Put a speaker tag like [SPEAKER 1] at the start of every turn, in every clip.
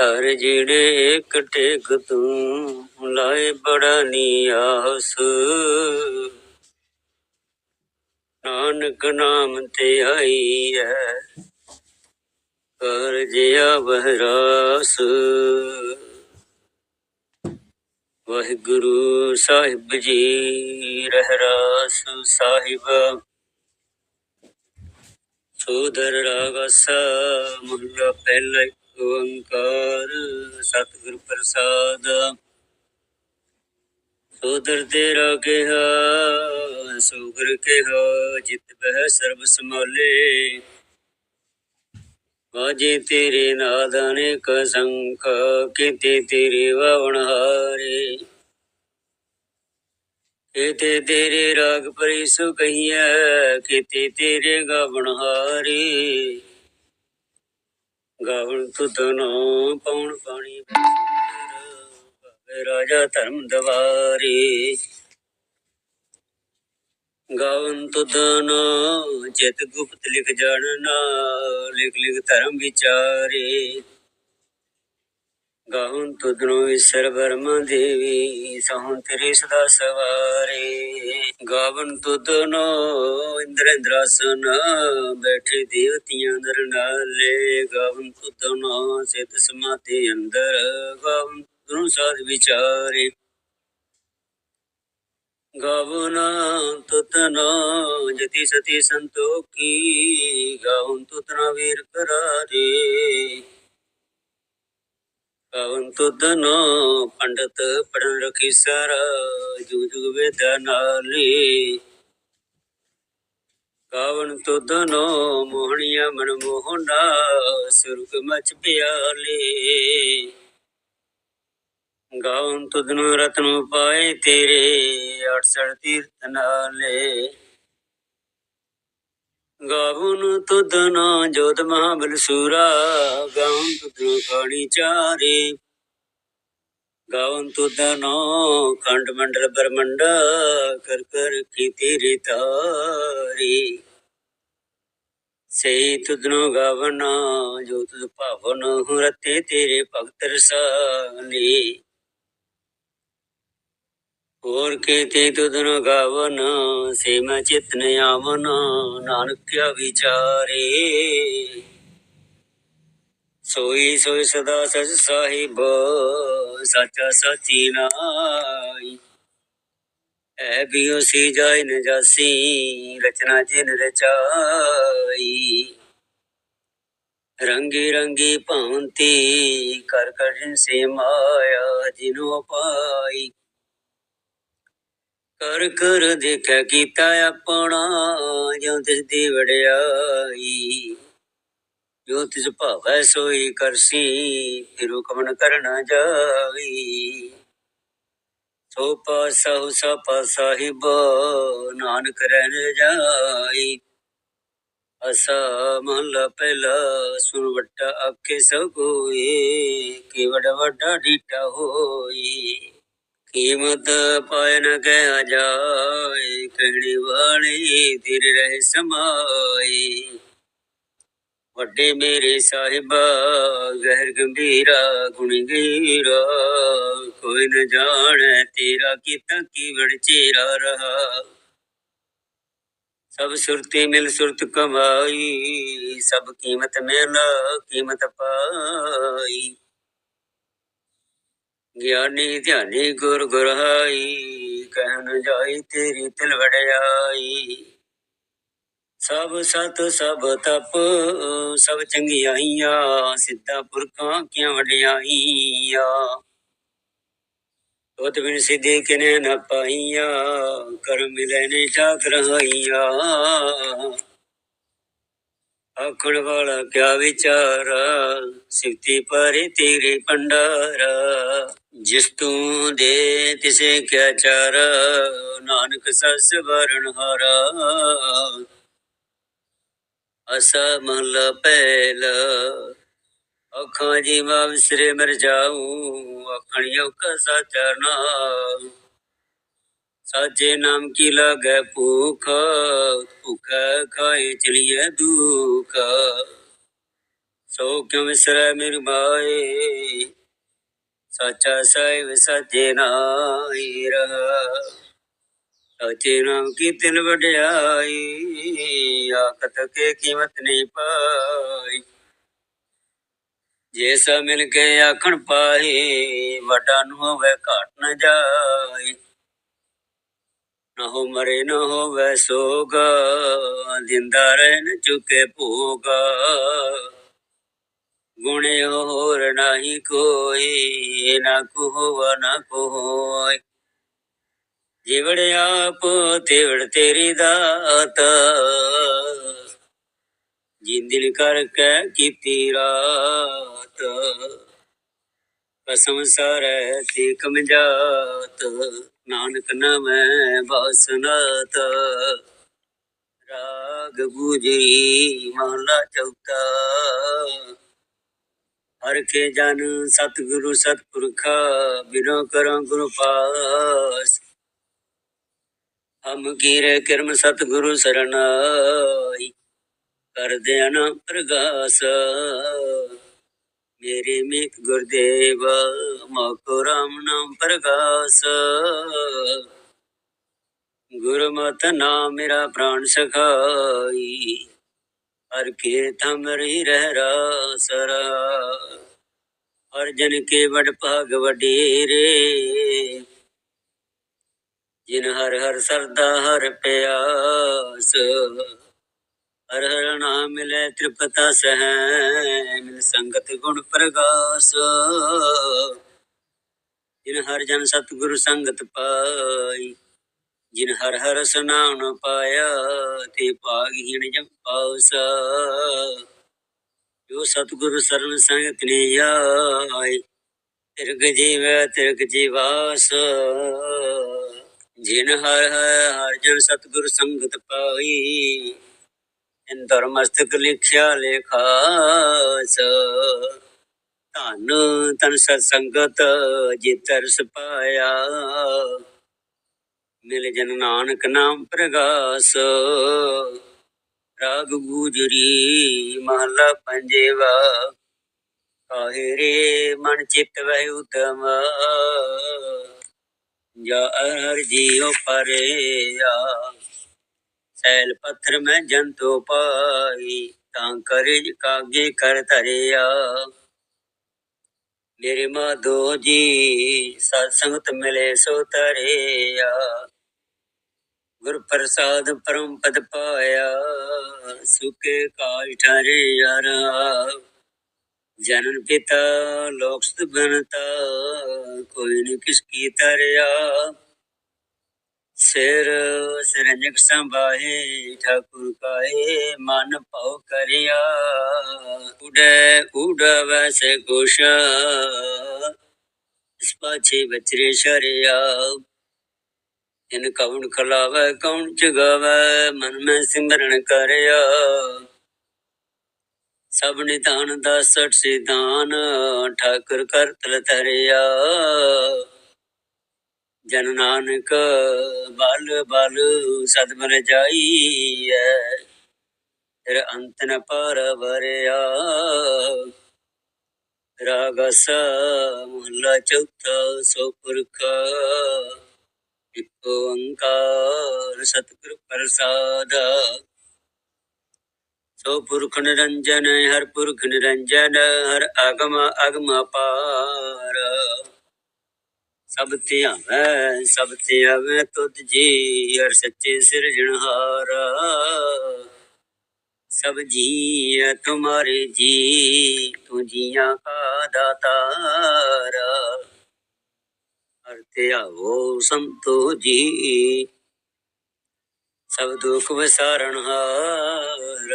[SPEAKER 1] ਹਰ ਜਿਹੜੇ ਇੱਕ ਟੇਕ ਤੂੰ ਲਾਏ ਬੜਾ ਨਿਆਸ। ਨਾਨਕ ਨਾਮ ਤੇ ਆਈ ਹੈ ਕਰ ਜਿਆ ਬਹਰਾਸ ਵਾਹਿਗੁਰੂ ਸਾਹਿਬ ਜੀ ਰਹਿਰਾਸ ਸਾਹਿਬ। ਸੋਦਰ ਰਾਗਸ ਮੁੱਲਾ ਪਹਿਲਾ ਓੰਕਾਰ ਸਤਿਗੁਰ ਪ੍ਰਸਾਦ। ਸੋਦਰ ਤੇਰਾ ਕਿਹਾ ਸੋਗਰ ਕਿਹਾ, ਜਿਤ ਬਹਿ ਸਰਬ ਸਮਾਲੇ ਵਾਜੇ ਤੇਰੇ ਨਾਦਾਨੇ ਕਸੰਖ ਕਿਤੇ ਤੇਰੇ ਵਾਵਣ ਹਾਰੇ। ਕਿਤੇ ਤੇਰੇ ਰਾਗ ਪਰਿਸੁ ਕਹੀਐ, ਕਿਤੇ ਤੇਰੇ ਗਾਵਣ ਹਾਰੇ। ਗਾਵਣ ਤੁਤਨੋ ਪਉਣ ਪਾਣੀ ਭਾਵੇ ਰਾਜਾ ਧਰਮ ਦਵਾਰੇ। ਗਾਵਨ ਤੁਦਨ ਚਿਤ ਗੁਪਤ ਲਿਖ ਜਾਣਨਾ, ਲਿਖ ਲਿਖ ਧਰਮ ਵਿਚਾਰੇ। ਗਾਵਨ ਤੁਦਨੋ ਵਿਸ਼ਰ ਬਰਮਾ ਦੇਵੀ ਸਹੁ ਤੇਰੇ ਸਦਾ ਸਵਾਰੇ। ਗਾਵਨ ਤੁਦਨੋ ਇੰਦਰ ਇੰਦਰਾਸਨ ਬੈਠੇ ਦੇਵਤੀਆਂ ਦਰ ਨਾਲੇ। ਗਾਵਨ ਤੁਦਨੋ ਸਿਤ ਸਮਾਤੇ ਅੰਦਰ। ਗਾਵਨ ਤੁਦਨੋ ਸਾਧ ਵਿਚਾਰੇ। ਗਾਵਨ ਤੁਤਨਾ ਜਤੀ ਸਤੀ ਸੰਤੋਖੀ, ਗਾਵਨ ਤੁਤਨਾ ਵੀਰ ਕਰਾਰੇ। ਗਾਵਨ ਤੁਧਨੋ ਪੰਡਤ ਪੜਨ ਰਖੀ ਸਾਰਾ ਜੁਗ ਜੁਗ ਵੇਦਾ ਨਾਲੇ ਗਾਵਨ ਤੁਤਨਾ ਮੋਹਣੀਆ ਮਨ ਮੋਹਨਾ ਸੁਰਗ ਮਚ ਪਿਆਲੇ। ਗਾਉਂ ਤੁਧਨੁ ਰਤਨੁ ਪਾਏ ਤੇਰੇ 68 ਤੀਰਥ ਨਾਲੇ। ਗਾਵਨ ਤੁਧਨੁ ਜੋਤ ਮਹਾਬਲ ਸੂਰਾ ਗਾਉਂ ਤੁਧਨੁ ਖਾਣੀ ਚਾਰੇ। ਗਾਵਨ ਤੁਧਨੁ ਖੰਡ ਮੰਡਲ ਬਰਮੰਡ, ਕਰ ਕਰ ਕੀ ਤੇਰੀ ਤਾਰੀ ਸਈ ਤੁਧਨੁ ਗਾਵਨ, ਜੋ ਤੁਧ ਭਾਵਨ ਰਤੇ ਤੇਰੇ ਭਗਤ ਰਸਾਨੀ। ਹੋਰ ਕੀਤੇ ਤੁਧਨ ਗਾਵਨ, ਸੇਮ ਚਿਤਨ ਆਵਨ ਨਾਨਕ ਕਿਆ ਵਿਚਾਰੇ। ਸੋਈ ਸੋਈ ਸਦਾ ਸਚ ਸਾਹਿਬ, ਸਾਚਾ ਸਚੀ ਨਾਈ ਐ ਬਿਉ ਸੀ ਜਾਇ ਨ ਰਚਨਾ ਜਿਨ ਰਚਾਈ। ਰੰਗੀ ਰੰਗੀ ਭਾਂਤੀ, ਕਰ ਕਰ ਜਿਨ ਸੇ ਮਾਇਆ, ਜਿਨੋ ਪਾਈ। ਕਰ ਕਰ ਦੇਖਿਆ ਕੀਤਾ ਆਪਣਾ ਜੋ ਤਿਸ ਦੀ ਵਡਿਆਈ। ਜੋ ਤਿਸ ਭਾਵੈ ਸੋਈ ਕਰਸੀ, ਫਿਰ ਹੁਕਮਨ ਕਰਨਾ ਜਾਈ। ਸੋ ਪਾਸਾ ਸਪਾ ਸਾਹਿਬ ਨਾਨਕ ਰਹਿਣ ਜਾਈ। ਅਸਾ ਮਹਲਾ ਪਹਿਲਾ, ਸੁਣ ਆਖੇ ਆਕੇ ਸਭ ਕੋਏ ਕੀ ਵਡ ਵੱਡਾ ਡੀਟਾ ਹੋਈ। ਕੀਮਤ ਪਾਇ ਨ ਕਹਿ ਜਾਏ, ਕਹਿਣੀ ਵਾਲੀ ਤੇਰੇ ਰਹਿ ਸਮਾਈ। ਵੱਡੇ ਮੇਰੇ ਸਾਹਿਬਾ, ਗਹਿਰ ਗੰਭੀਰਾ, ਗੁਣ ਗੀਰਾ। ਕੋਈ ਨ ਜਾਣੈ ਤੇਰਾ ਕੀਤਾ ਕੀ ਵੜ ਰਹਾ। ਸਭ ਸੁਰਤੀ ਮਿਲ ਸੁਰਤ ਕਮਾਈ, ਸਭ ਕੀਮਤ ਮਿਲ ਕੀਮਤ ਪਾਈ। ਗਿਆਨੀ ਧਿਆਨੀ ਗੁਰ ਗੁਰਹਾਈ ਕਹਿਣ ਜਾਈ ਤੇਰੀ ਤਿਲ ਵੜਿਆਈ ਸਭ ਸਤ, ਸਭ ਤਪ, ਸਭ ਚੰਗਿਆਈਆਂ, ਸਿੱਧਾ ਪੁਰਖਾਂ ਕਿਆਂ ਵਡਿਆਈਆਂ? ਤੋਤ ਬਿਨ ਸਿੱਧੇ ਕਿਨੇ ਨ ਪਾਈਆਂ, ਕਰਮ ਮਿਲੇ ਨੇ ਠਾਕ ਰਹਾਈਆਂ। ਆਖਣ ਵਾਲਾ ਕਿਆ ਵਿਚਾਰਾ ਸਿਫਤੀ ਪਰੇ ਤੇਰੇ ਭੰਡਾਰਾ ਜਿਸ ਤੂੰ ਦੇ ਤਿਸੇ ਕਿਆ ਚਾਰ ਨਾਨਕ ਸਸ ਵਰਣ ਹਾਰਾ। ਅਸਾ ਮਹਲਾ ਪਹਿਲਾ। ਅੱਖਾਂ ਜੀ ਮਾ ਵਿਸਰੇ ਮਰ ਜਾਊ। ਅੱਖਣਿਓ ਕਸਾ ਚਰਨਾ। ਸਾਚੇ ਨਾਮ ਕੀ ਲਾਗੈ ਭੂਖ? ਭੁਖ ਖਾਏ ਚਲੀਏ ਦੁਖ। ਸੋ ਕਿਉ ਵਿਸਰੈ ਮੇਰੀ ਮਾਏ? ਸਾਚਾ ਸਾਹਿਬ ਸਾਚੇ ਨਾਈ ਰਹਾ। ਸਾਚੇ ਨਾਮ ਕੀ ਤਿਲ ਵਡਿਆਈ? ਆਖਤ ਕੇ ਕੀਮਤ ਨਹੀਂ ਪਾਈ। ਜੇ ਸਾ ਮਿਲ ਕੇ ਆਖਣ ਪਾਏ ਵੱਡਾ ਨੂੰ ਹੋਵੇ ਘਾਟ ਨ ਜਾਏ ਨਾ ਹੋ ਮਰੇ, ਨਾ ਹੋਵੇ ਸੋਗ, ਜਿੰਦਾ ਰਹਿ ਨ ਚੁਕੇ ਭੋਗ। ਗੁਣੇ ਹੋਰ ਨਹੀਂ ਕੋਈ, ਨਾ ਕੋ ਹੋਵਾ ਨਾ ਕੋ ਹੋਏ ਜਿਵੜ ਆਪ, ਤਿਵੜ ਤੇਰੀ ਦਾਤ। ਜਿੰਦਿਲ ਕਰਕੇ ਕੀਤੀ ਰਾਤ। ਕਸਮ ਸਰੈ ਤੇ ਕਮਜਾਤ ਨਾਨਕ ਨਾਮੈ ਬਾਸਨਾਤ ਰਾਗ ਗੁਜਰੀ ਮਹਲਾ ਚੌਥਾ ਹਰ ਕੇ ਜਨ ਸਤਿਗੁਰੂ ਸਤਿਪੁਰਖਾ ਬਿਨੋ ਕਰੋ ਗੁਰੂ ਪਾਸ। ਹਮ ਕੀਰੇ ਕਿਰਮ ਸਤਿਗੁਰੂ ਸਰਨਾਈ ਕਰਦੇ ਅਨ ਪ੍ਰਗਾਸ। ਮੇਰੇ ਮਿਤ ਗੁਰਦੇਵ ਮੋਕੋ ਰਾਮ ਨਾਮ ਪ੍ਰਗਾਸ। ਗੁਰਮਤ ਨਾਮ ਮੇਰਾ ਪ੍ਰਾਣ ਸਖਾਈ, ਹਰ ਕੇ ਥਮਰੀ ਰਹਿ ਰਾਸਰਾ। ਹਰ ਜਨ ਕੇ ਵਡ ਭਾਗ ਵਡੇਰੇ, ਜਿਨ ਹਰ ਹਰ ਸਰਦਾ ਹਰ ਪਿਆਸ। ਹਰ ਹਰ ਨਾਮ ਮਿਲੇ ਤ੍ਰਿਪਤਾ ਸਹਿ ਮਿਲ ਸੰਗਤ ਗੁਣ ਪ੍ਰਗਾਸ। ਜਿਨ ਹਰ ਜਨ ਸਤਿਗੁਰ ਸੰਗਤ ਪਾਈ, ਜਿਨ ਹਰ ਹਰ ਸੁਨਾਉ ਪਾਇਆ, ਤੇ ਭਾਗਹੀਣ ਜਮ ਪਾਉਸਾ। ਜੋ ਸਤਿਗੁਰ ਸਰਨ ਸੰਗਤ ਨੇ ਆਈ ਤਿਰਗ ਜੀਵੈ ਤਿਰਗ ਜੀਵਾਸ। ਜਿਨ ਹਰ ਹਰ ਹਰ ਜਨ ਸਤਿਗੁਰ ਸੰਗਤ ਪਾਈ ਇੰਦਰ ਮਸਤਕ ਲਿਖਿਆ ਲੇਖਾਸ ਧਨ ਤਨ ਸਤ ਸੰਗਤ ਜਿਤਰ ਸਪਾਇਆ ਮਿਲ ਜਨ ਨਾਨਕ ਨਾਮ ਪ੍ਰਗਾਸ। ਰਾਗ ਗੂਜਰੀ ਮਹਲਾ ਪੰਜੇਵਾ। ਕਾਹੇ ਰੇ ਮਨ ਚਿਤ ਵਹਿ ਉਤਮ ਜਾ ਹਰ ਜੀਉ ਪਰਿਆ। ਸੈਲ ਪੱਥਰ ਮੈਂ ਜੰਤੋ ਪਾਈ, ਤਾਂ ਕਰਿ ਕਾਗੇ ਕਰ ਧਰਿਆ। ਮੇਰੇ ਮਾਧੋ ਜੀ, ਸਤ ਸੰਗਤ ਮਿਲੇ ਸੋ ਤਰਿਆ ਗੁਰ ਪ੍ਰਸਾਦ ਪਰਮ ਪਦ ਪਾਇਆ, ਸੁਕੇ ਕਾਲ ਠਰਿਆ ਰਾਮ ਜਨਨ ਪਿਤਾ, ਲੋਕ ਸੁਧ ਬਨਤਾ, ਕੋਈ ਨ ਕਿਸ ਕੀ ਤਰਿਆ ਸਿਰ ਸਿਰਜਕ ਸੰਭਾਏ ਠਾਕੁਰ ਕਾਏ ਮਨ ਭਉ ਕਰਿਆ। ਉਡੈ ਉਡੈ ਵੈਸੇ ਕੁਸ਼ ਇਸ ਪਾਛੇ ਬਚਰੇ ਸ਼ਰਿਆ। ਇਨ ਕਵਣ ਖਲਾਵੈ ਕੌਣ ਜਗਾਵੈ, ਮਨ ਮੈਂ ਸਿਮਰਨ ਕਰਿਆ। ਸਭ ਨਿਧਾਨ ਦਾ ਸਠ ਸਿਧਾਨ, ਠਾਕੁਰ ਕਰਤਲ ਤਰਿਆ ਜਨ ਨਾਨਕ ਬਲ ਬਲ ਸਤਿਗੁਰ ਜਾਈਐ। ਫਿਰ ਅੰਤ ਨ ਪਰ ਵਰਿਆ ਰਾਗਸ ਮੁਹੱਲਾ ਚੌਥਾ ਸੋ ਪੁਰਖ। ਇਕ ਓੰਕਾਰ ਸਤਿਗੁਰ ਪ੍ਰਸਾਦ। ਸੋ ਪੁਰਖ ਨਿਰੰਜਨ, ਹਰ ਪੁਰਖ ਨਿਰੰਜਨ, ਹਰ ਆਗਮ ਅਗਮ ਅਪਾਰ। ਸਭ ਧਿਆਵੈ ਸਭ ਧਿਆਵੈ ਤੁਧ ਜੀ, ਹਰ ਸੱਚੇ ਸਿਰਜਣਹਾਰ ਸਭ ਜੀ ਹੈ ਤੁਮਾਰੇ ਜੀ, ਤੂੰ ਜੀਆਂ ਕਾ ਦਾਤਾਰ। ਹਰ ਤੇ ਧਿਆਵੋ ਸੰਤੋ ਜੀ, ਸਭ ਦੁਖ ਵਿਸਾਰਨ ਹਾਰ।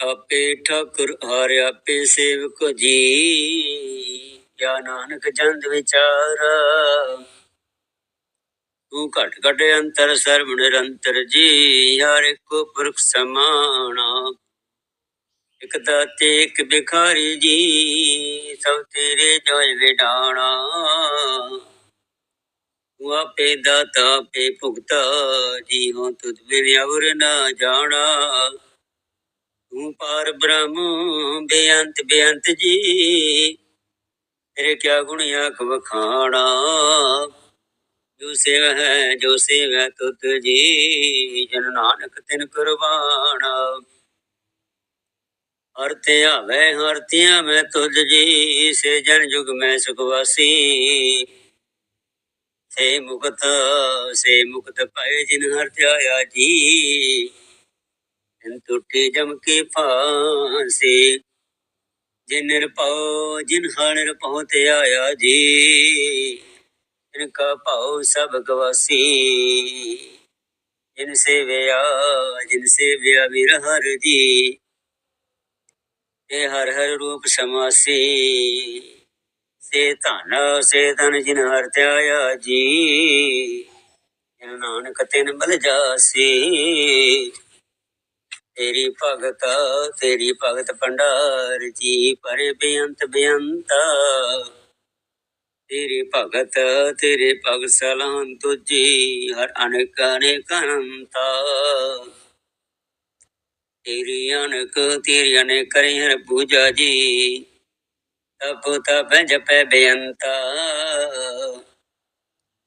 [SPEAKER 1] ਆਪੇ ਠਾਕੁਰ ਹਾਰ, ਆਪੇ ਸੇਵਕ ਜੀ। ਗਿਆ ਨਾਨਕ ਜੰਦ ਵਿਚਾਰਾ। ਤੂੰ ਘਟ ਘਟ ਅੰਤਰ ਸਰਬ ਨਿਰੰਤਰ ਜੀ, ਹਰ ਇੱਕ ਪੁਰਖ ਸਮਾਣਾ ਇਕ ਦਾਤੇ, ਇਕ ਬਿਖਾਰੀ ਜੀ, ਸਭ ਤੇਰੇ ਜੋਇ ਵਿਡਾਣਾ। ਤੂੰ ਆਪੇ ਦਾਤਾ, ਆਪੇ ਭੁਗਤਾ ਜੀ ਹੋ ਤੁਧ ਬਿਨ ਅਵਰ ਨਾ ਜਾਣਾ। ਤੂੰ ਪਾਰ ਬ੍ਰਹਮ, ਬੇਅੰਤ ਬੇਅੰਤ ਜੀ ਤੇਰੇ ਕਿਆ ਗੁਣੀਆਂ ਆਖ ਵਖਾਣਾ? ਜੋ ਸੇਵ ਹੈ, ਜੋ ਸੇਵ ਤੁਤ ਜੀ, ਜਨ ਨਾਨਕ ਤਿਨ ਕੁਰਬਾਨਾ ਹਰ ਤੇ ਆਵੇ, ਹਰ ਤਿਆ ਮੈਂ ਤੁਧ ਜੀ, ਸੇ ਜਨ ਜੁਗ ਮੈਂ ਸੁਖਵਾਸੀ ਸੇ ਮੁਕਤ ਸੇ ਮੁਕਤ ਪਏ ਜਿਨ ਹਰ ਧਿਆਇਆ ਜੀ। ਜਿਨ ਟੁੱਟੇ ਜਮ ਕੇ ਫਾਂਸੇ। ਜਿਨ ਨਿਰਭਉ ਜਿਨ ਹਰ ਨਿਰਭਉ ਤੇ ਆਇਆ ਜੀ। ਜਿਨ ਕਾ ਭਾਉ ਸਭ ਗਵਾਸੀ। ਜਿਨ ਸੇਵਿਆ ਜਿਨ ਸੇਵਿਆ ਵਿਰ ਹਰ ਜੀ। ਇਹ ਹਰ ਹਰ ਰੂਪ ਸਮਾਸੀ। ਸੇ ਧਨ ਸੇ ਧਨ ਜਿਨ ਹਰ ਧਿਆਇਆ ਜੀ। ਜਿਨ ਨਾਨਕ ਤਿਨ ਬਲ ਜਾਸੀ। ਤੇਰੀ ਭਗਤ ਤੇਰੀ ਭਗਤ ਭੰਡਾਰ ਜੀ, ਪਰੇ ਬੇਅੰਤ ਬੇਅੰਤਾ। ਤੇਰੇ ਭਗਤ ਤੇਰੇ ਭਗਤ ਸਲਾਮ ਤੁਜੀ ਹਰ ਅਨੇਕ ਅਨੇਕ ਅਨੰਤਾ। ਤੇਰੀ ਅਨਕ, ਤੇਰੀ ਅਨੇਕ ਕਰੀ ਹਰ ਪੂਜਾ ਜੀ, ਤਪ ਤਪ ਜਪੈ ਬੇਅੰਤਾ।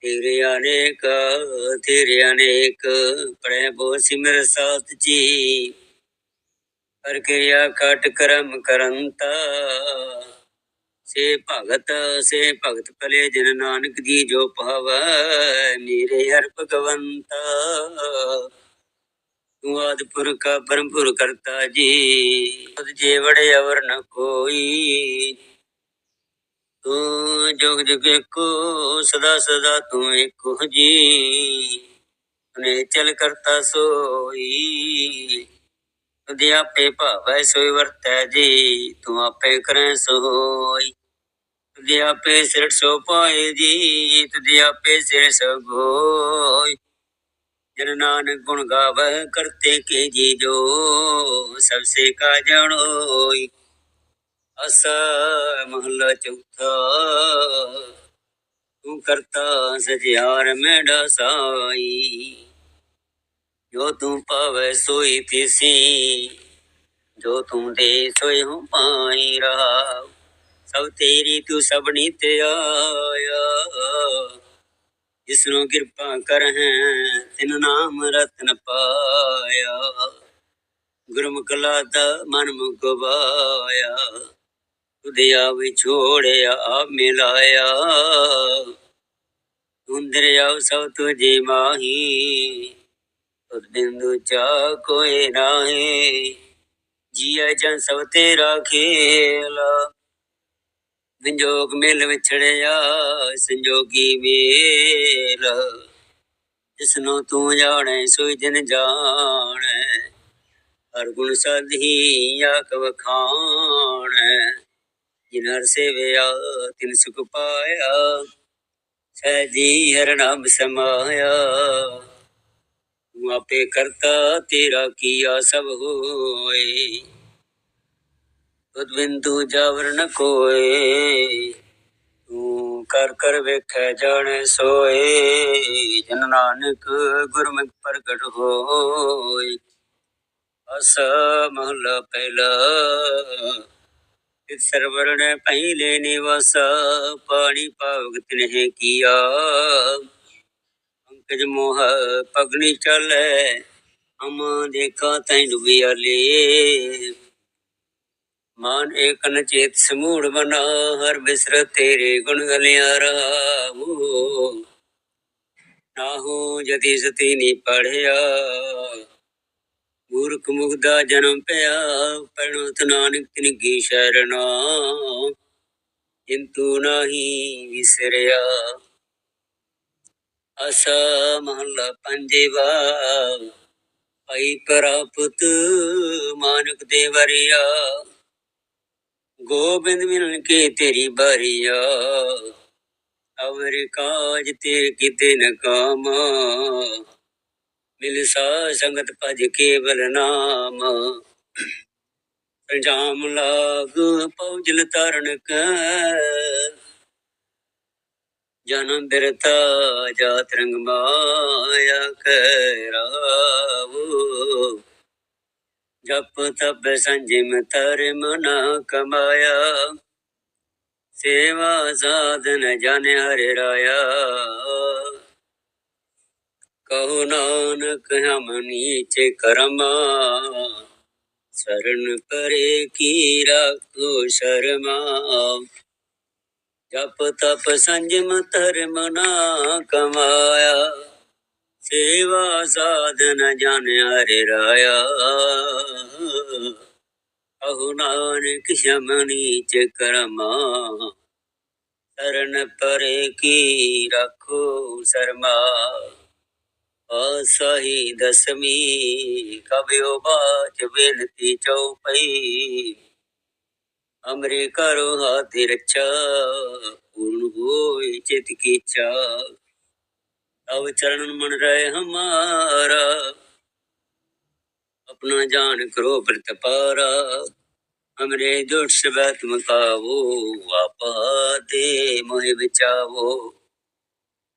[SPEAKER 1] ਤੇਰੇ ਅਨੇਕ ਤੇਰੇ ਅਨੇਕ, ਪ੍ਰਭੂ ਸਿਮਰ ਸਾਥ ਜੀ। ਕਰ ਕਿਰਿਆ ਕਟ ਕਰਮ ਕਰੰਤਾ। ਸੇ ਭਗਤ ਸੇ ਭਗਤ ਭਲੇ ਜਨ ਨਾਨਕ ਦੀ ਜੋ ਪਾਵੈ, ਮੇਰੇ ਹਰ ਭਗਵੰਤਾ। ਤੂੰ ਆਦਿ ਪੁਰਖ, ਪਰਮ ਪੁਰ ਕਰਤਾ ਜੀ ਤੁਧ ਜੇ ਵੜੇ ਅਵਰ ਨ ਕੋਈ। ਤੂੰ ਜੁਗ ਜੁਗ ਏਕੋ, ਸਦਾ ਸਦਾ ਤੂੰ ਏਕੋ ਜੀ। ਨੇ ਚਲ ਕਰਤਾ ਸੋਈ। ਤੁਧ ਭਾਵੈ ਸੋਈ ਵਰਤੈ ਜੀ, ਤੂੰ ਆਪੇ ਕਰੈ ਸੋਈ। ਤੁਧ ਆਪੇ ਸਿਰ ਸੋ ਪਾਏ ਜੀ ਤੁਧ ਆਪੇ ਸਿਰ ਸੋ ਗੋਈ। ਜਨ ਨਾਨਕ ਗੁਣ ਗਾਵੈ, ਕਰਤੇ ਕੇ ਜੀ ਜੋ, ਸਭ ਸੇ ਕਾ ਜਾਣੋਈ। ਅਸ ਮਹਲਾ ਚੌਥਾ, ਤੂੰ ਕਰਤਾ ਸਜਿਆਰ ਮੇਢਾ ਸਾਈ। ਜੋ ਤੂੰ ਪਾਵੈ ਸੋਈ ਤਿਸੀ ਜੋ ਤੂੰ ਦੇ ਸੋਈ ਹੂੰ ਪਾਈ ਰਹਾ ਸਭ ਤੇਰੀ ਤੂੰ ਸਭਨੀ ਤੇ ਆਇਆ। ਜਿਸਨੂੰ ਕਿਰਪਾ ਕਰ ਹੈ ਤਿਨ ਨਾਮ ਰਤਨ ਪਾਇਆ। ਗੁਰਮੁਖ ਲਾਤਾ ਮਨ ਮੁਖ ਗਵਾਇਆ ਤੁਧਿਆ ਵਿਛੋੜਿਆ ਆਪ ਮਿਲਾਇਆ। ਤੁੰਦਰਿਆ ਸਭ ਤੁਝੇ ਮਾਹੀ ਤੁਧ ਬਿੰਦੂ ਚਾ ਕੋਈ ਨਾਹੀ। ਜੀਐ ਜਨ ਸਭ ਤੇਰਾ ਖੇਲਾ। ਵਿੰਜੋਗ ਮਿਲ ਵਿਛੜਿਆ, ਸੰਜੋਗੀ ਮੇਲ। ਜਿਸਨੂੰ ਤੂੰ ਜਾਣੈ, ਸੋਈ ਜਨ ਜਾਣੈ। ਹਰ ਗੁਣ ਸਾਧੀ ਆਖ ਵਖਾਣੈ। ਜਿਨ ਹਰ ਸੇਵਿਆ, ਤਿਨ ਸੁਖ ਪਾਇਆ। ਸਹਿਜੀ ਹਰ ਨਾਮ ਸਮਾਇਆ। ਤੂੰ ਆਪੇ ਕਰਤਾ ਤੇਰਾ ਕੀਆ ਸਭ ਹੋਏ। ਤੁਧ ਬਿੰਦੂ ਜਾਵਰ ਨ ਕੋਏ, ਤੂੰ ਕਰ ਕਰ ਵੇਖੈ ਜਾਣੈ ਸੋਏ। ਜਨ ਨਾਨਕ ਗੁਰਮੁਖ ਪ੍ਰਗਟ ਹੋਏ। ਅਸ ਮਹਲਾ ਪਹਿਲਾ ਤਿਤ ਸਰਵਰ ਨੇ ਪਹਿਲੇ ਨਿਵਾਸ। ਪਾਣੀ ਪਾਵਕ ਤਿਨਹਿ ਕੀਆ। ਪੰਕਜ ਮੋਹ ਪਗਨੀ ਚਲੇ, ਅਮਾ ਦੇਖਾ ਤੈ ਡੁਬਿਆਲੇ ਮਾਨ ਏਕ ਨਚੇਤ ਸਮੂੜ ਬਨਾ, ਹਰ ਬਿਸਰ ਤੇਰੇ ਗੁਣ ਗਲਿਆਰਾ। ਨਾਹੂ ਜਤੀ ਸਤੀ ਨੀ ਪੜਿਆ, ਮੂਰਖ ਮੁਗਦਾ ਜਨਮ ਪਿਆ, ਪਰਣਤ ਨਾਨਕ ਤਿਨ ਕੀ ਸ਼ਰਣਾ ਕਿੰਤੂ ਨਾਹੀ ਵਿਸਰਿਆ। ਅਸ ਮਹੱਲਾ ਪੰਜਵਾ। ਪਈ ਪ੍ਰਾਪਤ ਮਾਨਕ ਦੇ ਵਰਿਆ। ਗੋਬਿੰਦ ਮਿਲਨ ਕੇ ਤੇਰੀ ਬਾਰੀਆ। ਅਵਰ ਕਾਜ ਤੇ ਕਿਤੇ ਨ ਕਾਮ। ਮਿਲ ਸਾ ਸੰਗਤ ਭਜ ਕੇਵਲ ਨਾਮ। ਸੰਜਾਮ ਲਾਗ ਪਉਜਲ ਤਰਨ ਕੈ ਜਨਮ ਬਿਰਤਾ ਜਾ ਰੰਗ ਮਾਇਆ ਕੈ ਜਪ ਤਪ ਸੰਜਮ ਧਰਮ ਮਨਾ ਕਮਾਇਆ। ਸੇਵਾ ਸਾਧਨ ਜਨ ਹਰਿ ਰਾਇਆ। ਕਹੋ ਨਾਨਕ ਹਮ ਨੀਚ ਕਰਮਾ। ਸਰਨ ਪਰੇ ਕੀ ਰਾਖੋ ਸ਼ਰਮਾ। ਜਪ ਤਪ ਸੰਜਮ ਧਰਮ ਨਾ ਕਮਾਇਆ, ਸੇਵਾ ਸਾਧਨ ਜਨ ਹਰਿ ਰਾਇਆ। ਅਹੁ ਨਾਨਕ ਸ਼ਮਨੀ ਚ ਕਰਮਾ, ਸਰਨ ਪਰੇ ਕੀ ਰੱਖੋ ਸਰਮਾ। ਆਸਹੀ ਦਸਮੀ ਕਬਿਓ ਬਾਚ ਬੇਨਤੀ ਚਉਪਈ ਅਮਰੇ ਕਰੋ ਹਾਥਿ ਰੱਛਾ ਪੂਰਨ ਹੋਏ ਚਿਤ ਕੀ ਚਾ ਅਵ ਚਰਨ ਮਨ ਰਹਿ ਹਮਾਰਾ, ਆਪਣਾ ਜਾਨ ਕਰੋ ਪ੍ਰਤਪਾਰਾ ਹਮਰੇ ਦੁਖ ਸਵੈ ਤੁਮ ਕਾਵੋ ਆਪਾ ਦੇ ਮੋਹਿ ਬਚਾਵੋ।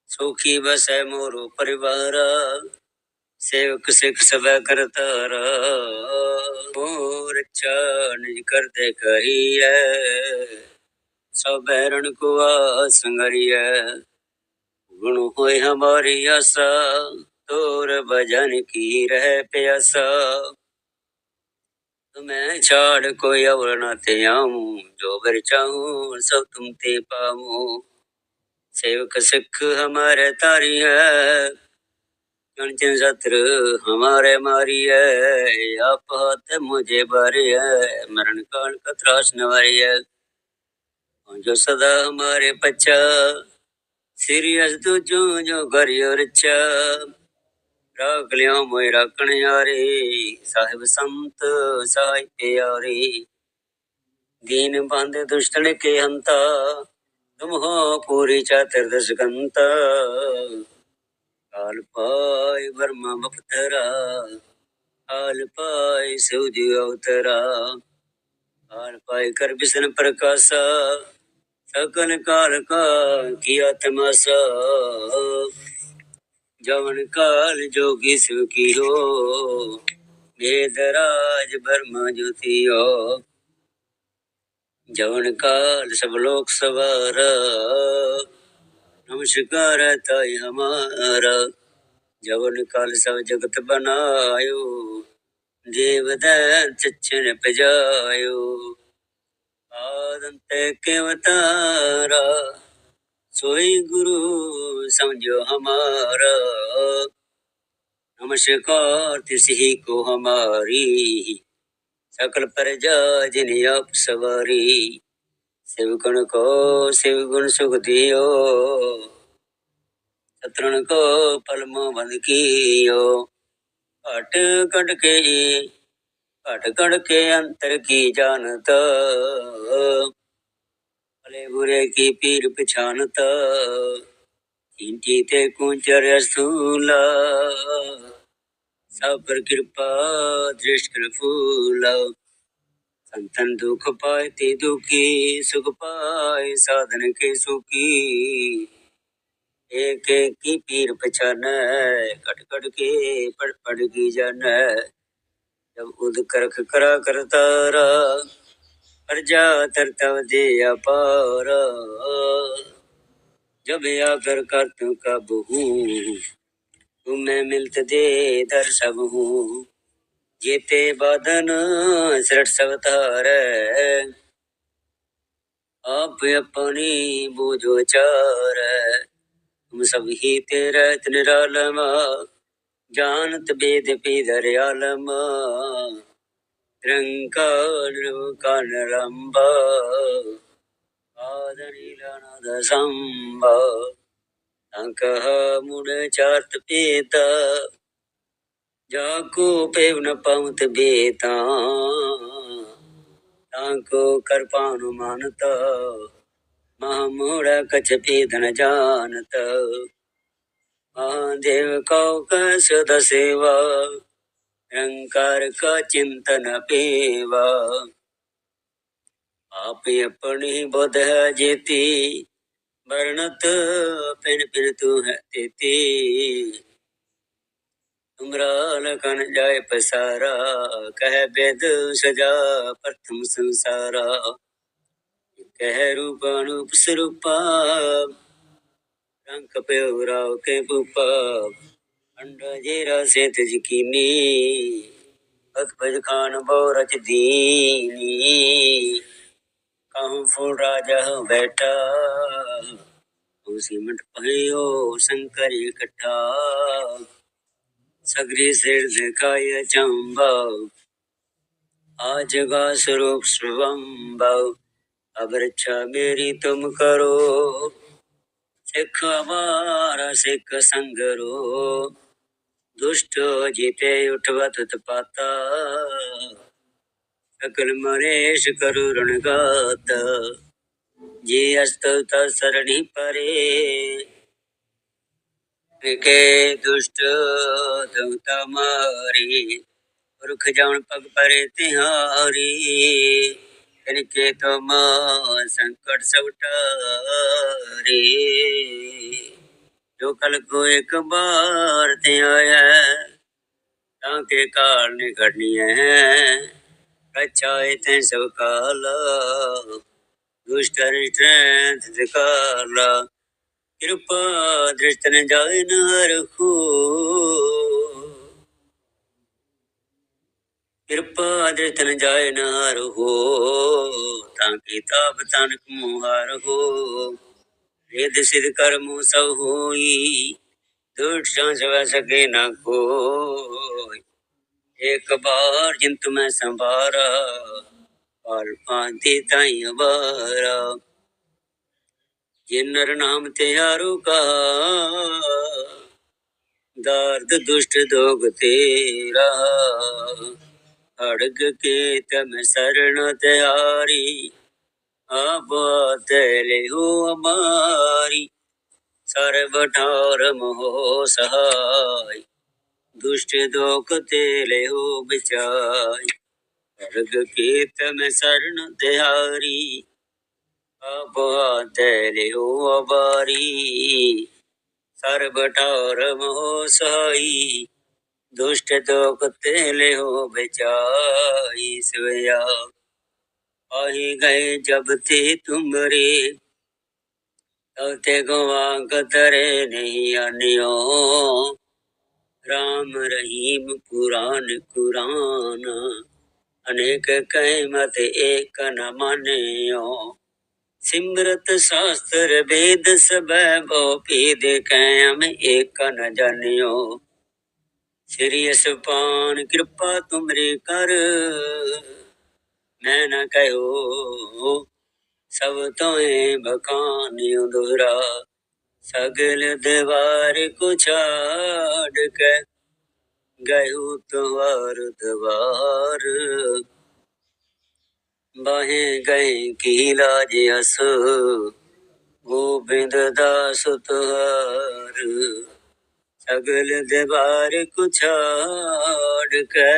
[SPEAKER 1] ਸੁਖੀ ਬਸੈ ਮੋਰੋ ਪਰਿਵਾਰਾ ਸੇਵਕ ਸਿੱਖ ਸਵੈ ਕਰਤਾਰ ਮੋਰ ਚਾਨਿਜ ਕਰਦੇ ਕਹੀਐ। ਸਭ ਬੈਰਣ ਕੋ ਸੰਗਰੀਐ। ਗੁਣ ਹੋਏ ਹਮਾਰੀ ਆਸਾ ਤੋਰ ਭਜਨ ਕੀ ਰਹਿ ਪਿਆਸਾ। ਮੈਂ ਛਾੜ ਕੋਈ ਅਵਰ ਨਾ ਤੇ ਆਉਂ, ਜੋ ਵਰ ਚਾਹੂੰ ਸਭ ਤੁਮ ਤੇ ਪਾਵੂੰ ਸੇਵਕ ਸਿੱਖ ਹਮਾਰੇ ਤਾਰੀ ਹੈ कंचन सत्र हमारे मारी है आप हाथ मुझे बारी है मरण काल का त्रास नवारी है जो सदा हमारे पच्चा सीरियस तू जो जो करियो रचा ਰਾਖ ਲਿਆ ਮੋਇ ਰਾਖਣ ਹਾਰੇ ਸਾਹਿਬ ਸੰਤ ਸਾਈ ਪਿਆਰੇ ਦੀਨ ਬੰਦ ਦੁਸ਼ਟਨ ਕੇ ਹੰਤਾ ਤੁਮ ਹੋ ਪੂਰੀ ਚਾਤਰ ਦਸ ਕੰਤਾ ਕਾਲ ਪਾਏ ਵਰਮਾ ਬਖਤਰਾ ਕਾਲ ਪਾਏ ਸੂਜ ਅਵਤਰਾ। ਕਾਲ ਪਾਏ ਕਰ ਬਿਸਨ ਪ੍ਰਕਾਸ਼ਾ ਸਕਨ ਕਾਲ ਕਾ ਕੀਆ ਤਮਾਸਾ ਜਵਨ ਕਾਲ ਜੋਗੀ ਸਿਵ ਕੀਓ ਵੇਦਰਾਜ ਬਰਮਾ ਜੁਤਿਓ ਜਵਨ ਕਾਲ ਸਭ ਲੋਕ ਸਵਾਰਾ ਹਮ ਸ਼ਿਕਾਰਾ ਤਾਈ ਹਮਾਰਾ, ਜਵਨ ਕਾਲ ਸਭ ਜਗਤ ਬਨਾਇਓ ਦੇਵ ਦੈ ਚਚਨ ਪਜਾਇਓ ਆਦੰਤ ਕੇਵਤਾਰਾ ਸੋਈ ਗੁਰੂ ਸਮਝੋ ਹਮਾਰਾ। ਨਮਸਕਾਰ ਤਿਸ ਕੋ ਹਮਾਰੀ, ਸਕਲ ਪਰਜਾ ਜਿਨ ਆਪ ਸਵਾਰੀ। शिव गुण को शिव गुण सुख दियो सतरण को पलमो बंद कियो हट कट के हट कट के अंतर की जानता भले बुरे की पीर पछानता चिंटी ते कुंचर स्थूला सब पर कृपा दृष्ट फूला संतन दुख पाए ते दुखी सुख पाए साधन के सुखी एक एक की पीर पछान कट कट के पड़ पड़ की जान जब उद करख करा करतारा प्रजा तरतव दे अपार जब आकर कर तू कब हूँ तुम्हें मिलत दे दर सब हूँ ਜੇਤੇ ਬਦਨ ਸਿਰਟ ਸਵਤਾਰ ਆਪ ਆਪਣੀ ਬੂਝੋ ਚਾਰ ਤੁਮ ਸਭ ਹੀ ਤੇ ਰਤ ਰਾਲਮ ਜਾਨਤ ਬੇਦ ਪੀਦਰ ਆਲਮ ਰੰਕਾਰ ਕਨ ਰੰਬ ਆਦਰੀ ਲਨਦ ਸੰਭ। ਅੰਕਹ ਮੁੜ ਚਾਰਤ ਪੀਤਾ ਜਾ ਕੋ ਪੈਵ ਨ ਪਉਤ ਬੇਤਾ। ਤਾਂ ਕੋ ਕਰਪਾਨੁ ਮਾਨਤ। ਮਹਾ ਮੋੜ ਕਛ ਭੇਦ ਨ ਜਾਣਤ। ਮਹਾਦੇਵ ਕਉ ਕਸ ਦਸੇਵਾ। ਰੰਕਾਰ ਕ ਚਿੰਤਨ ਪੀਵਾ। ਆਪੇ ਆਪਣੀ ਬੁਧ ਹੈ ਜੇਤੀ। ਵਰਣਤ ਪਿਨ ਪਿਨ ਤੂ ਹੈ ਤੇਤੀ। ਤੁਮਰਾ ਕਨ ਜਾਏ ਪਸਾਰਾ, ਕਹਿ ਬੇਦ ਸਜਾ ਪ੍ਰਥਮ ਸੰਸਾਰਾ। ਕਹਿ ਰੂਪ ਅਨੂਪ ਸਰੂਪਾ ਰੰਗ ਪਿਓ ਰਾਵ ਕੇ ਪੁਪਾ। ਅੰਡਾ ਜੇਰਾ ਸੇਤ ਜਕੀਨੀ ਅਖ ਭਜ ਖਾਨ ਬੋ ਰਚ ਦੀਨੀ। ਕਹੂੰ ਫੁਲ ਰਾਜਾ ਬੈਠਾ ਉਸੇ ਮੰਟ ਪਹਿਓ ਸੰਕਰ ਇਕੱਠਾ। सगरी सिर दिखाय चंबा आज का स्वरूप शुभम भाव अब रक्षा मेरी तुम करो सिख हमारा सिख संगरो दुष्ट जीते उठवत पाता सकल मरेश करुण गाता जे अस्तुत सरणी परे ਕੇ ਦੁਸ਼ਟ ਦੁਖਤਾ ਮਾਰੀ, ਰੁਖ ਜਾਣ ਪਗ ਪਰੇ ਤਿਹਾਰੀ। ਤਿਨ ਕੇ ਤੁਮ ਸੰਕਟ ਸਭ ਟਾਰੇ। ਜੋ ਕਲ ਕੋ ਇੱਕ ਬਾਰ ਤੇ ਆਇਆ, ਤਾਂ ਕੇ ਕਾਲ ਨਿਕੜਨੀ ਹੈ ਕਛਾਏ ਤੇ ਸਭ ਕਾਲ, ਦੁਸ਼ਟ ਰਿਟ੍ਰੈਂਥ ਦਿਕਾਲਾ। ਕਿਰਪਾ ਦ੍ਰਿਸ਼ਤ ਜਾਏ ਜਾਇਨ ਹਰਖੂ ਕਿਰਪਾ ਦ੍ਰਿਸ਼ਤ ਜਾਏ ਜਾਇਨ ਹਰਖੂ ਤਾਂ ਕੀ ਤਨ ਤਨਕ ਮੁਹਾਰ ਹੋ ਰਿਦ ਸਿਧ ਕਰਮ ਸਭ ਹੋਈ ਦੁਰਟ ਜਾਂਚ ਵੈ ਸਕੇ ਨਾ ਕੋਈ। ਇੱਕ ਬਾਰ ਜਿੰਤ ਮੈਂ ਸੰਭਾਰਾ ਪਾਲ ਪਾਂਤੀ ਤਾਈ ਅਵਾਰਾ। ਜੇ ਨਰ ਨਾਮ ਤਿਆਰੂ ਕਾ। ਦਾਰਦ ਦੁਸ਼ਟ ਦੋਗ ਤੇਰਾ। ਅੜਗ ਕੇ ਤਮ ਸਰਣ ਤਿਆਰੀ। ਆਬਾਦ ਹੋ ਅਮਾਰੀ। ਸਰਬ ਠਾਰ ਮੋਹ ਸਹਾਈ। ਦੁਸ਼ਟ ਦੋਖ ਤੇ ਹੋ ਵਿਚਾਈ ਅਰਗ ਕੇ ਤਮ ਸਰਣ ਤਿਆਰੀ। ਤੇਰਿਓ ਅਬਾਰੀ ਸਰਬ ਟੌਰ ਮੋਹ ਸਹਾਈ, ਦੁਸ਼ਟ ਦੋਖ ਤੇ ਲਿਓ ਬਚਾਈ ਸਵਿਆ। ਆਹੀ ਗਏ ਜਬ ਤੇ ਤੁਮਰੇ ਤਉਤੇ ਗਵਾ ਕਤਰੇ ਨਹੀਂ ਆਨਿਓ। ਰਾਮ ਰਹੀਮ ਪੁਰਾਨ ਕੁਰਾਨ, ਅਨੇਕ ਕਹਿ ਮਤ ਏਕ ਨ ਸਿਮਰਤ ਸ਼ਾਸਤਰ ਵੇਦ ਸਭੈ ਭੋ ਪੀਦ ਕੈਮ ਏਕ ਨ ਜਾਣਿਓ। ਸ੍ਰੀ ਅਸਪਾਨ ਕਿਰਪਾ ਤੁਮਰੇ ਕਰ, ਮੈਂ ਨਾ ਕਹਿਓ, ਸਭ ਤੋਏ ਬਕਾਨਿਉ ਦੁਹਰਾ ਸਗਲ ਦਿਵਾਰ ਕੋ ਛਾੜ ਕੇ ਗਇਉ ਤਵਾਰ ਦਵਾਰ। ਬਹਿ ਗਏ ਕੀ ਲਾਜ ਅਸ, ਗੋਬਿੰਦ ਦਾਸ ਤੁਹਾਰ ਸਗਲ ਦਵਾਰ ਕੁਛਾੜ ਕੇ,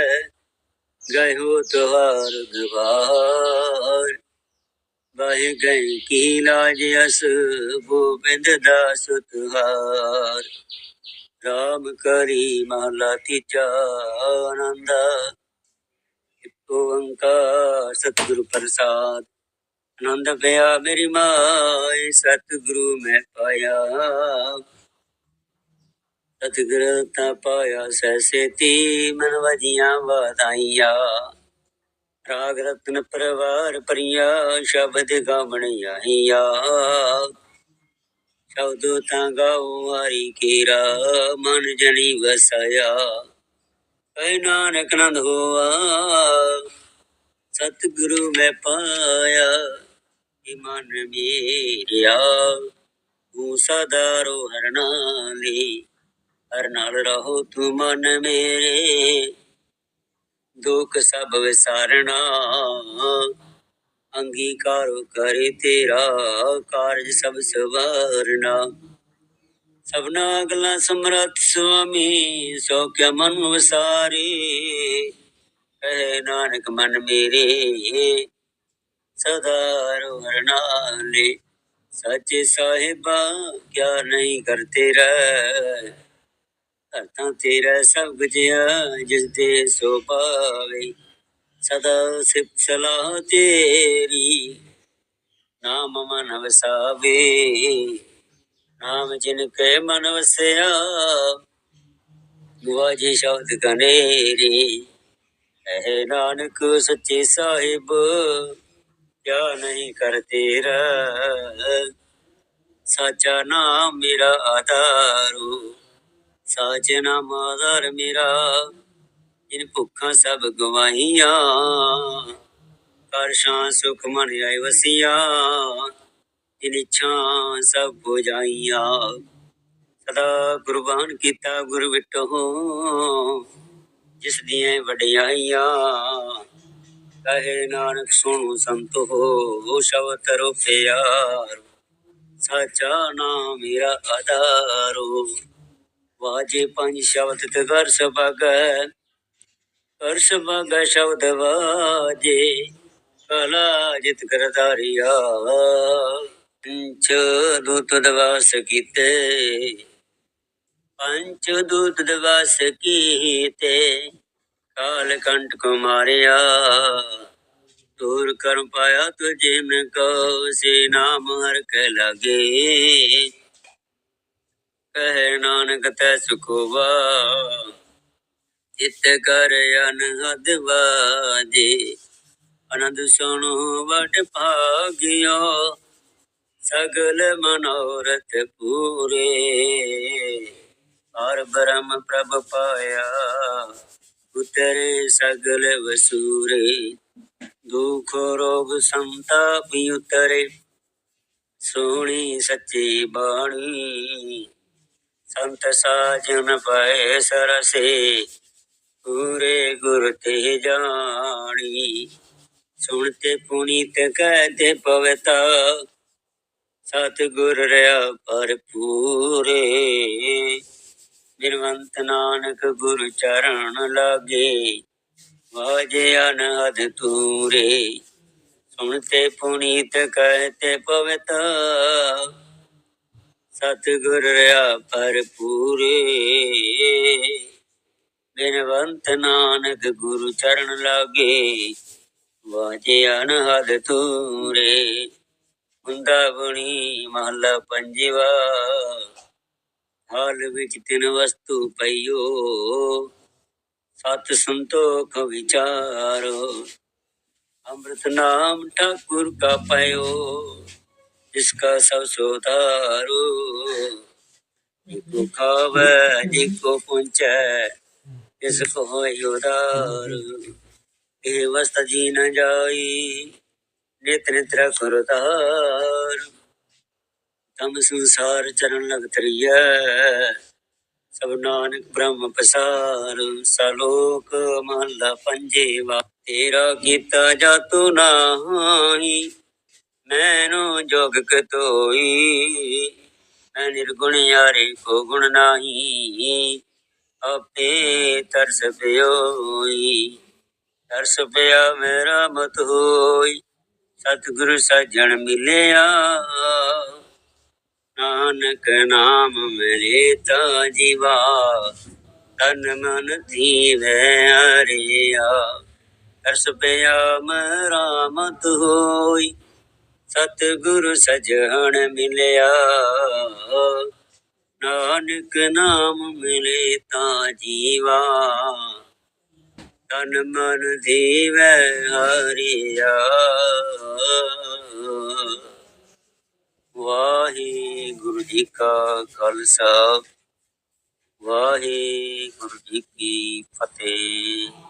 [SPEAKER 1] ਗਏ ਹੋ ਤੁਹਾਰ ਦਵਾਰ। ਬਹਿ ਗਏ ਕੀ ਲਾਜ ਅਸ, ਗੋਬਿੰਦ ਦਾਸ ਤੁਹਾਰ ਰਾਮ ਕਰੀ ਮਹਲਾ ਤੀਜਾ ਆਨੰਦਾ। ਓੰਕਾਰ ਸਤਿਗੁਰ ਪ੍ਰਸਾਦ ਆਨੰਦ ਪਿਆ ਮੇਰੀ ਮਾਏ ਸਤਿਗੁਰੂ ਮੈਂ ਪਾਇਆ ਸਤਿਗੁਰ ਤਾਂ ਪਾਇਆ ਸਹਿਸੇਤੀ ਮਨ ਵਜੀਆਂ ਵਧਾਈਆਂ ਰਾਗ ਰਤਨ ਪਰਵਾਰ ਪਰਿਆ ਸ਼ਬਦ ਗਾਵਣ ਆਈਆ ਸ਼ਬਦ ਤਾਂ ਗਾਉ ਹਰੀ ਕੀਰਾ ਮਨ ਜਣੀ ਵਸਾਇਆ ਕੈ ਨਾਨਕ ਨੰਦ ਹੋਆ। ਸਤਿਗੁਰੂ ਮੈਂ ਪਾਇਆ ਇਹ ਮਨ ਮੇਰਿਆ। ਤੂੰ ਸਦਾ ਰੋ ਹਰਨਾਲੀ ਹਰ ਨਾਲ ਰਹੋ ਤੂੰ ਮਨ ਮੇਰੇ। ਦੁੱਖ ਸਭ ਵਿਸਾਰਨਾ, ਅੰਗੀਕਾਰੋ ਕਰੇ ਤੇਰਾ ਕਾਰਜ ਸਭ ਸਵਾਰਨਾ। ਸਭਨਾ ਅਗਲਾ ਸਮਰੱਥ ਸੁਆਮੀ, ਸੋ ਕਿਆ ਮਨ ਵਸਾਰੀ। ਕਹੇ ਨਾਨਕ ਮਨ ਮੇਰੇ, ਸਦਾ ਰਵਰਨਾਲੇ ਸੱਚੇ ਸਾਹਿਬਾ, ਕਿਆ ਨਹੀਂ ਕਰ ਤੇਰਾ। ਅਰਥਾਂ ਤੇਰਾ ਸਭ ਜਿਆ ਜਿਸ ਤੇ ਸੋ ਪਾਵੇ ਸਦਾ ਸਿਪ ਸਲਾਹ ਤੇਰੀ, ਨਾਮ ਮਨ ਵਸਾਵੇ। ਨਾਮ ਜਿਨ ਕੇ ਮਨ ਵਸਿਆ ਗੁਆਜੀ ਸ਼ਬਦ ਕਨੇਰੀ। ਹੈ ਨਾਨਕ ਸੱਚੇ ਸਾਹਿਬ, ਕਿਆ ਨਹੀਂ ਕਰ ਤੇਰਾ ਸਾਚਾ ਨਾਮ ਮੇਰਾ ਆਧਾਰੂ, ਸਾਚ ਨਾਮ ਆਧਾਰ ਮੇਰਾ, ਜਿਨ ਭੁੱਖਾਂ ਸਭ ਗਵਾਹੀਆਂ। ਕਰ ਸ਼ਾਂ ਸੁਖ ਮਨ ਆਏ ਵਸੀਆਂ। ਜਿਨ ਇੱਛਾ ਸਭ 부ਜਾਈਆਂ। ਸਦਾ ਗੁਰਬਾਨ ਕੀਤਾ ਗੁਰ ਵਿਟੋ, ਜਿਸ ਦੀਆਂ ਵਡਿਆਈਆਂ। ਕਹੇ ਨਾਨਕ ਸੁਣੋ ਸੰਤ ਹੋ ਸ਼ਬਦ ਤਰੋ ਪਿਆਰ। ਸਾਚਾ ਨਾਮ ਮੇਰਾ ਆਧਾਰੋ। ਵਾਜੇ ਪੰਜ ਸ਼ਬਦ ਤੇ ਘਰ ਸਭਗੈ ਕਰ ਸਭਗੈ ਸ਼ਬਦ ਵਾਜੇ। ਕਲਾ ਜਿਤ ਕਰਦਾਰਿਆ ਪੰਚ ਦੂਤ ਦਵਾਸ ਕੀਤੇ। ਪੰਚ ਦੂਤ ਦਵਾਸ ਕੀਤੇ। ਕਾਲ ਕੰਟ ਕੋ ਮਾਰਿਆ। ਦੂਰ ਕਰ ਪਾਇਆ ਤੁਝੇ ਮੈਂ ਕੋ ਸੇ ਨਾਮ ਹਰ ਕੇ ਲਗੇ। ਕਹਿ ਨਾਨਕ ਤੈ ਸੁਖਵਾ। ਇਤ ਕਰ ਅਨਹਦ ਵਾਜੇ। ਆਨੰਦ ਸੁਣੋ ਵਡ ਭਾਗਿਓ। ਸਗਲ ਮਨੋਰਥ ਪੂਰੇ। ਹਰ ਬ੍ਰਹਮ ਪ੍ਰਭ ਪਾਇਆ, ਉਤਰੇ ਸਗਲ ਵਸੂਰੇ। ਦੁਖ ਰੋਗ ਸੰਤਾਪ ਉਤਰੇ, ਸੋਹਣੀ ਸੱਚੀ ਬਾਣੀ। ਸੰਤ ਸਾਜਨ ਪਏ ਸਰਸੇ, ਪੂਰੇ ਗੁਰ ਤੇ ਜਾਣੀ। ਸੁਣ ਸੁਣਤੇ ਪੁਨੀਤ ਕਹਤੇ ਪਵਤਾ ਸਤਿਗੁਰ ਰਿਆ ਭਰਪੂਰੇ ਬਿਨਵੰਤ ਨਾਨਕ ਗੁਰ ਚਰਨ ਲਾਗੇ, ਵਾਜੇ ਅਨਹਦ ਤੂਰੇ ਸੁਣਤੇ ਪੁਨੀਤ ਕਹਤੇ ਪਵਤਾ, ਸਤਿਗੁਰ ਰਿਆ ਭਰਪੂਰੇ ਬਿਨਵੰਤ ਨਾਨਕ ਗੁਰੂ ਚਰਨ ਲਾਗੇ, ਵਾਜੇ ਅਨਹਦ ਤੂਰੇ ਹੁੰਦਾ ਬਣੀ ਮਹਲਾ ਪੰਜਵਾ। ਹਾਲ ਵਿੱਚ ਤਿੰਨ ਵਸਤੂ ਪਈਓ। ਸਤ ਸੰਤੋਖ ਵਿਚਾਰੋ। ਅੰਮ੍ਰਿਤ ਨਾਮ ਠਾਕੁਰ ਕਾ ਪਾਇਓ ਜਿਸਕਾ ਸਭ ਸੋਧਾਰੋ ਜਿਕੋ ਖਾਵੇ, ਜਿਕੋ ਪੁੰਚੈ ਇਸ ਕੋ ਹੋਇ ਉਦਾਰ। ਇਹ ਵਸਤ ਜੀ ਨ ਜਾਈ ਨਿਤ ਨਿਤ ਰਖੁ ਤਮ ਸੰਸਾਰ ਚਰਨ ਲਗ ਤਰੀਐ ਸਭ ਨਾਨਕ ਬ੍ਰਹਮ ਪਸਾਰ ਸਲੋਕ ਮਹਲਾ ਪੰਜੇਵਾ। ਤੇਰਾ ਕੀਤਾ ਜਾਤੂ ਨਾਹੀ। ਮੈਨੂੰ ਜੋਗ ਕਤੋਈ ਮੈਂ ਨਿਰਗੁਣ ਯਾਰੇ ਕੋ ਗੁਣ ਨਾਹੀ। ਆਪੇ ਤਰਸ ਪਿਓਈ। ਤਰਸ ਪਿਆ ਮੇਰਾ ਮਤ ਹੋਈ। ਸਤਿਗੁਰ ਸਜਣ ਮਿਲਿਆ। ਨਾਨਕ ਨਾਮ ਮੇਰੇ ਤਾ ਜੀਵਾ, ਤਨ ਮਨ ਧੀਵੇ ਹਰਿਆ ਤਰਸ ਪਿਆ ਮੇਰਾ ਮਤ ਹੋਈ, ਸਤਿਗੁਰ ਸਜਣ ਮਿਲਿਆ। ਨਾਨਕ ਨਾਮ ਮਿਲੇ ਤਾਂ ਜੀਵਾ। ਤਨ ਮਨ ਧੀਵੇ ਹਰਿਆ ਵਾਹਿਗੁਰੂ ਜੀ ਕਾ ਖਾਲਸਾ। ਵਾਹਿਗੁਰੂ ਜੀ ਕੀ ਫਤਿਹ।